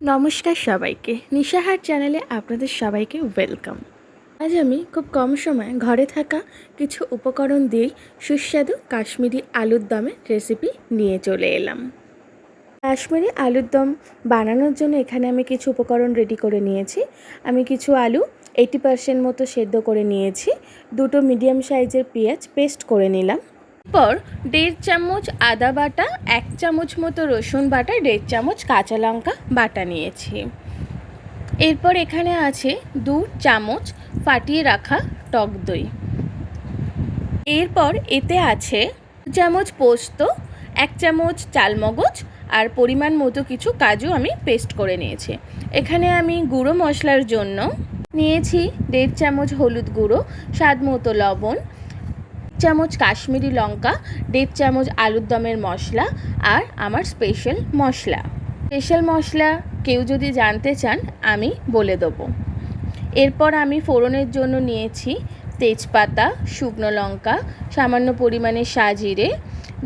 নমস্কার সবাইকে। নিশাহার চ্যানেলে আপনাদের সবাইকে ওয়েলকাম। আজ আমি খুব কম সময়ে ঘরে থাকা কিছু উপকরণ দিয়েই সুস্বাদু কাশ্মীরি আলুর দমের রেসিপি নিয়ে চলে এলাম। কাশ্মীরি আলুর দম বানানোর জন্য এখানে আমি কিছু উপকরণ রেডি করে নিয়েছি। আমি কিছু আলু এইটি পার্সেন্ট মতো সেদ্ধ করে নিয়েছি। দুটো মিডিয়াম সাইজের পেঁয়াজ পেস্ট করে নিলাম। পর দেড় চামচ আদা বাটা, এক চামচ মতো রসুন বাটা, দেড় চামচ কাঁচা লঙ্কা বাটা নিয়েছি। এরপর এখানে আছে দু চামচ ফাটিয়ে রাখা টক দই। এরপর এতে আছে চামচ পোস্ত, এক চামচ চালমগজ আর পরিমাণ মতো কিছু কাজু আমি পেস্ট করে নিয়েছি। এখানে আমি গুঁড়ো মশলার জন্য নিয়েছি দেড় চামচ হলুদ গুঁড়ো, স্বাদ মতো লবণ চামচ কাশ্মীরি লঙ্কা, দেড় চামচ আলুর দমের মশলা আর আমার স্পেশাল মশলা। স্পেশাল মশলা কেউ যদি জানতে চান, আমি বলে দেবো। এরপর আমি ফোড়নের জন্য নিয়েছি তেজপাতা, শুকনো লঙ্কা, সামান্য পরিমাণে সাজিরে,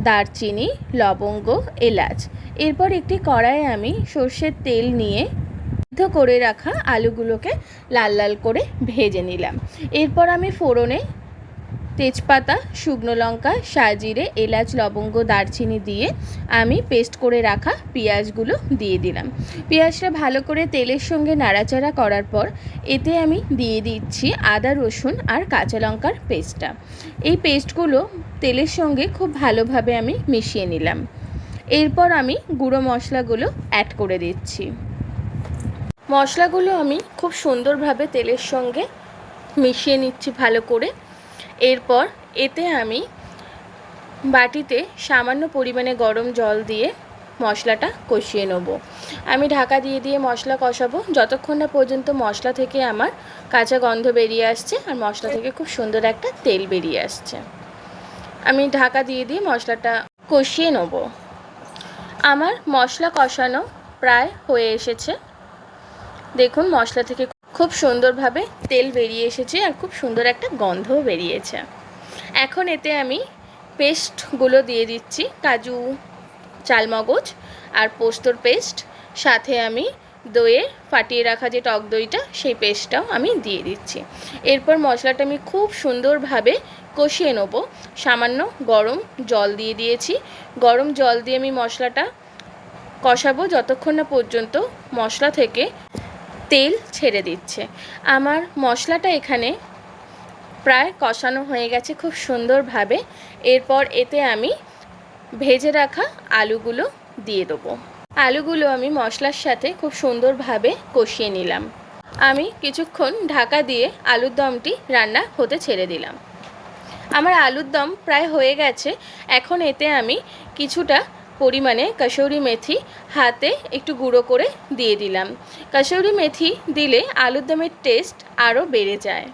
দারচিনি, লবঙ্গ, এলাচ। এরপর একটি কড়াইয়ে আমি সর্ষের তেল নিয়ে সিদ্ধ করে রাখা আলুগুলোকে লাল লাল করে ভেজে নিলাম। এরপর আমি ফোড়নে তেজপাতা, শুকনো লঙ্কা, সাজিরে, এলাচ, লবঙ্গ, দারচিনি দিয়ে আমি পেস্ট করে রাখা পেঁয়াজগুলো দিয়ে দিলাম। পেঁয়াজটা ভালো করে তেলের সঙ্গে নাড়াচাড়া করার পর এতে আমি দিয়ে দিচ্ছি আদা, রসুন আর কাঁচা লঙ্কার পেস্টটা। এই পেস্টগুলো তেলের সঙ্গে খুব ভালোভাবে আমি মিশিয়ে নিলাম। এরপর আমি গুঁড়ো মশলাগুলো অ্যাড করে দিচ্ছি। মশলাগুলো আমি খুব সুন্দরভাবে তেলের সঙ্গে মিশিয়ে নিচ্ছি ভালো করে। এরপর এতে আমি বাটিতে সামান্য পরিমাণে গরম জল দিয়ে মশলাটা কষিয়ে নেব। আমি ঢাকা দিয়ে দিয়ে মশলা কষাবো। যতক্ষণ না পর্যন্ত মশলা থেকে আমার কাঁচা গন্ধ বেরিয়ে আসছে আর মশলা থেকে খুব সুন্দর একটা তেল বেরিয়ে আসছে। আমি ঢাকা দিয়ে দিয়ে মশলাটা কষিয়ে নেব। আমার মশলা কষানো প্রায় হয়ে এসেছে। দেখুন মশলা থেকে খুব সুন্দরভাবে তেল বেরিয়ে এসেছে আর খুব সুন্দর একটা গন্ধও বেরিয়েছে। এখন এতে আমি পেস্টগুলো দিয়ে দিচ্ছি, কাজু, চালমগজ আর পোস্তর পেস্ট। সাথে আমি দইয়ে ফাটিয়ে রাখা যে টক দইটা, সেই পেস্টটাও আমি দিয়ে দিচ্ছি। এরপর মশলাটা আমি খুব সুন্দরভাবে কষিয়ে নেব। সামান্য গরম জল দিয়ে দিয়েছি। গরম জল দিয়ে আমি মশলাটা কষাবো যতক্ষণ না পর্যন্ত মশলা থেকে তেল ছেড়ে দিচ্ছে। আমার মশলাটা এখানে প্রায় কষানো হয়ে গেছে খুব সুন্দরভাবে। এরপর এতে আমি ভেজে রাখা আলুগুলো দিয়ে দেবো। আলুগুলো আমি মশলার সাথে খুব সুন্দরভাবে কষিয়ে নিলাম। আমি কিছুক্ষণ ঢাকা দিয়ে আলুর দমটি রান্না হতে ছেড়ে দিলাম। আমার আলুর দম প্রায় হয়ে গেছে। এখন এতে আমি কিছুটা পরিমাণে কসৌরি মেথি হাতে একটু গুঁড়ো করে দিয়ে দিলাম। কসৌরি মেথি দিলে আলুর দমের টেস্ট আরও বেড়ে যায়।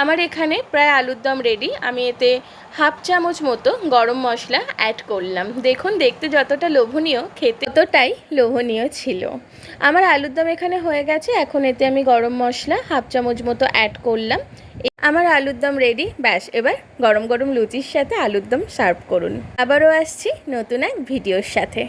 আমার এখানে প্রায় আলুর দম রেডি আমি এতে হাফ চামচ মতো গরম মশলা অ্যাড করলাম। দেখুন, দেখতে যতটা লোভনীয়, খেতে ততটাই লোভনীয় ছিল। আমার আলুর দম এখানে হয়ে গেছে। এখন এতে আমি গরম মশলা হাফ চামচ মতো অ্যাড করলাম। আমার আলুর দম রেডি ব্যাস, এবার গরম গরম লুচির সাথে আলুর দম সার্ভ করুন। আবারও আসছি নতুন এক ভিডিওর সাথে।